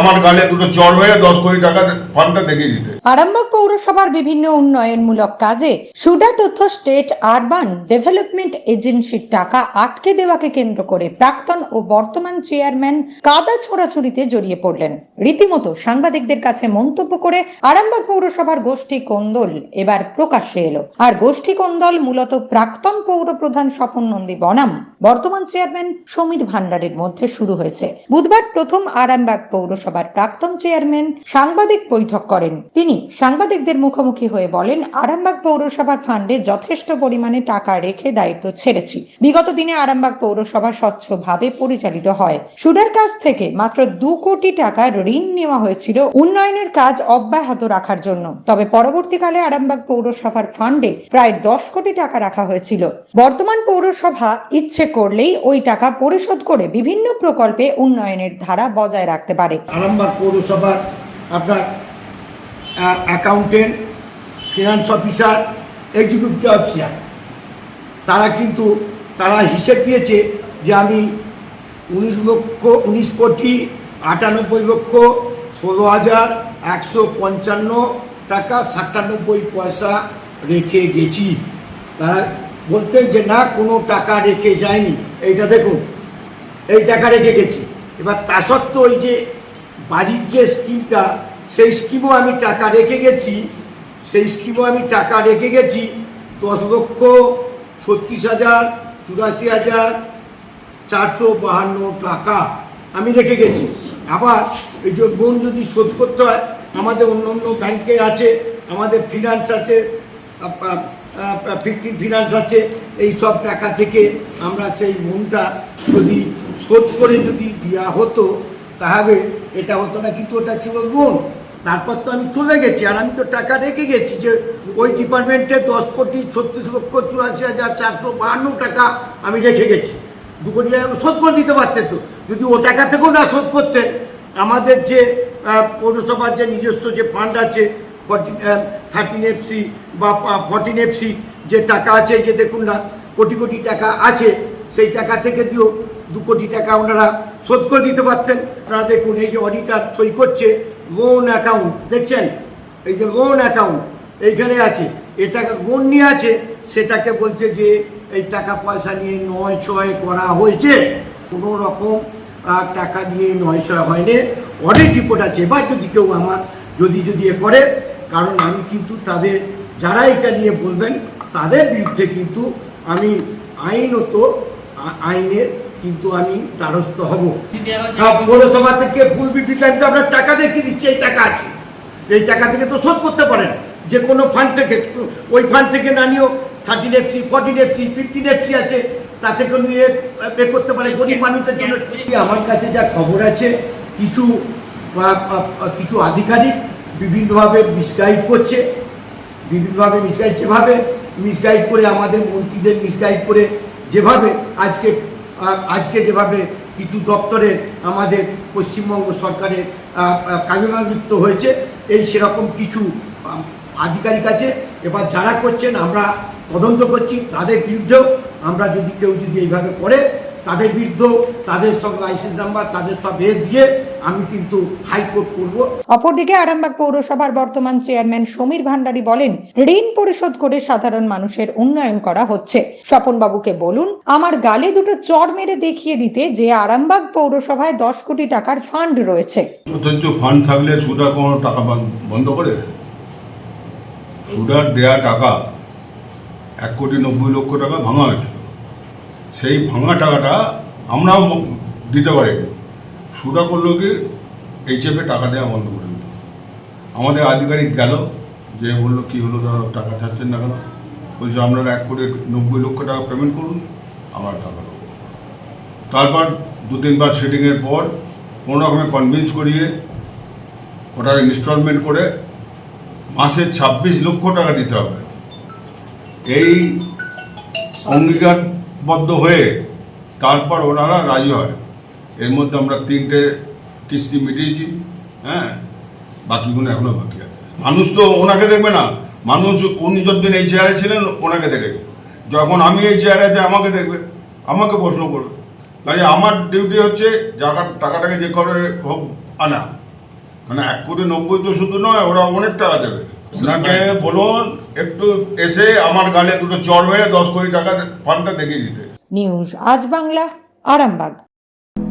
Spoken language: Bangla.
আমার গালে দুটো চড় মেরে দশ কোটি টাকার ফান্ডটা দেখিয়ে দিতে। আরামবাগ পৌরসভার বিভিন্ন উন্নয়নমূলক কাজে সুডা তথ্য স্টেট আরবান ডেভেলপমেন্ট এজেন্সির টাকা আটকে দেওয়াকে কেন্দ্র করে প্রাক্তন ও বর্তমান চেয়ারম্যান কাদা ছোড়াছুরিতে জড়িয়ে পড়লেন। রীতিমতো সাংবাদিকদের কাছে মন্তব্য করে আরামবাগ পৌরসভার গোষ্ঠী কোন্দল এবার প্রকাশ্যে এলো। আর গোষ্ঠী কোন্দল মূলত প্রাক্তন পৌর প্রধান স্বপন নন্দী বনাম, বর্তমান চেয়ারম্যান সমীর ভান্ডারের মধ্যে শুরু হয়েছে। বুধবার প্রথম আরামবাগ পৌরসভার প্রাক্তন চেয়ারম্যান সাংবাদিক বৈঠক করেন। তিনি সাংবাদিকদের মুখোমুখি হয়ে বলেন, আরামবাগ পৌরসভার ফান্ডে যথেষ্ট পরিমাণে টাকা রেখে দায়িত্ব ছেড়েছি। বিগত দিনে আরামবাগ পৌরসভা স্বচ্ছভাবে পরিচালিত হয়। সুডার কাছ থেকে মাত্র দু কোটি টাকার ঋণ নেওয়া হয়েছিল উন্নয়নের কাজ অব্যাহত রাখার জন্য। তবে পরবর্তীকালে আরামবাগ পৌরসভার ফান্ডে প্রায় দশ কোটি টাকা রাখা হয়েছিল। বর্তমান পৌরসভা ইচ্ছে করলেই ওই টাকা পরিশোধ করে বিভিন্ন প্রকল্পে উন্নয়নের ধারা বজায় রাখতে পারে। আরামবাগ পৌরসভার আপনার accountant finance officer executive officer তারা কিন্তু, তারা হিসেব দিয়েছে যে আমি উনিশ লক্ষ, উনিশ কোটি, আটানব্বই লক্ষ, ষোলো হাজার, একশো পঞ্চান্ন টাকা, সাতানব্বই পয়সা রেখে গেছি। তারা বলতেন যে না, কোনো টাকা রেখে যায়নি। এইটা দেখুন, এই টাকা রেখে গেছি। এবার তা সত্ত্বেও ওই যে বাড়ির যে স্কিমটা, সেই স্কিমও আমি টাকা রেখে গেছি। সেই স্কিমও আমি টাকা রেখে গেছি। দশ লক্ষ ছত্রিশ হাজার, চুরাশি হাজার, চারশো বাহান্ন টাকা আমি রেখে গেছি। আবার এই যে লোন যদি শোধ করতে হয়, আমাদের অন্য অন্য ব্যাংকে আছে, আমাদের ফিনান্স আছে ফিফটিন ফিনান্স আছে, এই সব টাকা থেকে আমরা সেই লোনটা যদি শোধ করে যদি দেওয়া হতো, তাহলে এটা হতো না, কিন্তু ওটা ছিল লোন তারপর তো আমি চলে গেছি, আর আমি তো টাকা রেখে গেছি যে ওই ডিপার্টমেন্টে দশ কোটি, ছত্রিশ লক্ষ, চুরাশি হাজার, চারশো বাহান্ন টাকা আমি রেখে গেছি। দু কোটি টাকা শোধ করে দিতে পারতেন তো। যদি ও টাকা থেকেও না শোধ করতেন, আমাদের যে পৌরসভার যে নিজস্ব যে ফান্ড আছে থার্টিন এফসি বা ফর্টিন এফসি যে টাকা আছে যে দেখুন না, কোটি কোটি টাকা আছে, সেই টাকা থেকে দিও দু কোটি টাকা ওনারা শোধ করে দিতে পারতেন। আপনারা দেখুন, এই যে অডিটার সই করছে লোন অ্যাকাউন্ট দেখছেন? এই যে লোন অ্যাকাউন্ট এইখানে আছে। এ টাকা লোন নিয়ে আছে? সেটাকে বলছে যে, এই টাকা পয়সা নিয়ে নয় ছয় করা হয়েছে। কোনো রকম টাকা নিয়ে নয় ছয় হয়নি। অনেক রিপোর্ট আছে। এবার যদি কেউ আমার, যদি যদি এ করে, কারণ আমি কিন্তু তাদের, যারা এটা নিয়ে বলবেন, তাদের বিরুদ্ধে কিন্তু আমি আইনত আইনের কিন্তু আমি দ্বারস্থ হব। পৌরসভা থেকে ফুল তো আপনার টাকা দেখিয়ে দিচ্ছি এই টাকা আছে। এই টাকা থেকে তো শোধ করতে পারেন। যে কোনো ফান্ড থেকে ওই ফান্ড থেকে না নিয়েও thirteen FC fourteen FC fifteen FC আছে তা থেকে নিয়ে পে করতে পারে গরিব মানুষের জন্য আমার কাছে যা খবর আছে কিছু কিছু আধিকারিক বিভিন্নভাবে মিসগাইড করছে। বিভিন্নভাবে মিসগাইড যেভাবে মিসগাইড করে আমাদের মন্ত্রীদের মিসগাইড করে যেভাবে আজকে আজকে যেভাবে কিছু দপ্তরের আমাদের পশ্চিমবঙ্গ সরকারের কার্যনিযুক্ত হয়েছে, এই সেরকম কিছু আধিকারিক আছে। এবার যারা করছেন, আমরা তদন্ত করছি, তাদের বিরুদ্ধেও আমরা যদি কেউ যদি এইভাবে করে তাদের বিরুদ্ধেও তাদের সব লাইসেন্স নাম্বার তাদের সব এ দিয়ে আমি কিন্তু হাইকোর্ট করব। অপরদিকে আরামবাগ পৌরসভার বর্তমান চেয়ারম্যান সমীর ভান্ডারী বলেন ঋণ পরিশোধ করে সাধারণ মানুষের উন্নয়ন করা হচ্ছে। স্বপন বাবুকে বলুন আমার গালে দুটো চর মেরে দেখিয়ে দিতে যে আরামবাগ পৌরসভায় দশ কোটি টাকার ফান্ড রয়েছে। অথচ ফান্ড থাকলে সুদার কোনো টাকা বন্ধ করে? সুদার দেয়া টাকা এক কোটি নব্বই লক্ষ টাকা ভাঙা হয়েছিল সেই ভাঙা টাকাটা আমরাও দিতে পারিনি সুদা করল কি এই চেপে টাকা দেওয়া বন্ধ করে দিল। আমাদের আধিকারিক গেল যে বলল, কি হলো দাদা? টাকা চাচ্ছেন না কেন? বলছে, আপনারা এক কোটি নব্বই লক্ষ টাকা পেমেন্ট করুন, আমরা টাকা দেবো। তারপর দু তিনবার সেটিংয়ের পর কোনো রকমে কনভিন্স করিয়ে ওটা ইনস্টলমেন্ট করে মাসে ছাব্বিশ লক্ষ টাকা দিতে হবে। এই অঙ্গীকারবদ্ধ হয়ে তারপর ওনারা রাজি হয়। এর মধ্যে আমরা তিনটে কিস্তি মিটিয়েছি হ্যাঁ? বাকিগুলো এখনও বাকি আছে। মানুষ তো ওনাকে দেখবে না। মানুষ উনি যতদিন এই চেয়ারে ছিলেন, ওনাকে দেখে যখন আমি এই চেয়ারে আছি, আমাকে দেখবে, আমাকে প্রশ্ন করবে। তাই আমার ডিউটি হচ্ছে টাকা টাকাটাকে যে করে হোক, আনা। মানে এক কোটি নব্বই তো শুধু নয়, ওরা অনেক টাকা দেবে। ওনাকে বলুন, একটু এসে আমার গালে দুটো চর মেরে দশ কোটি টাকা ফান্ডটা দেখিয়ে দিতে। নিউজ আজ বাংলা, আরামবাগ।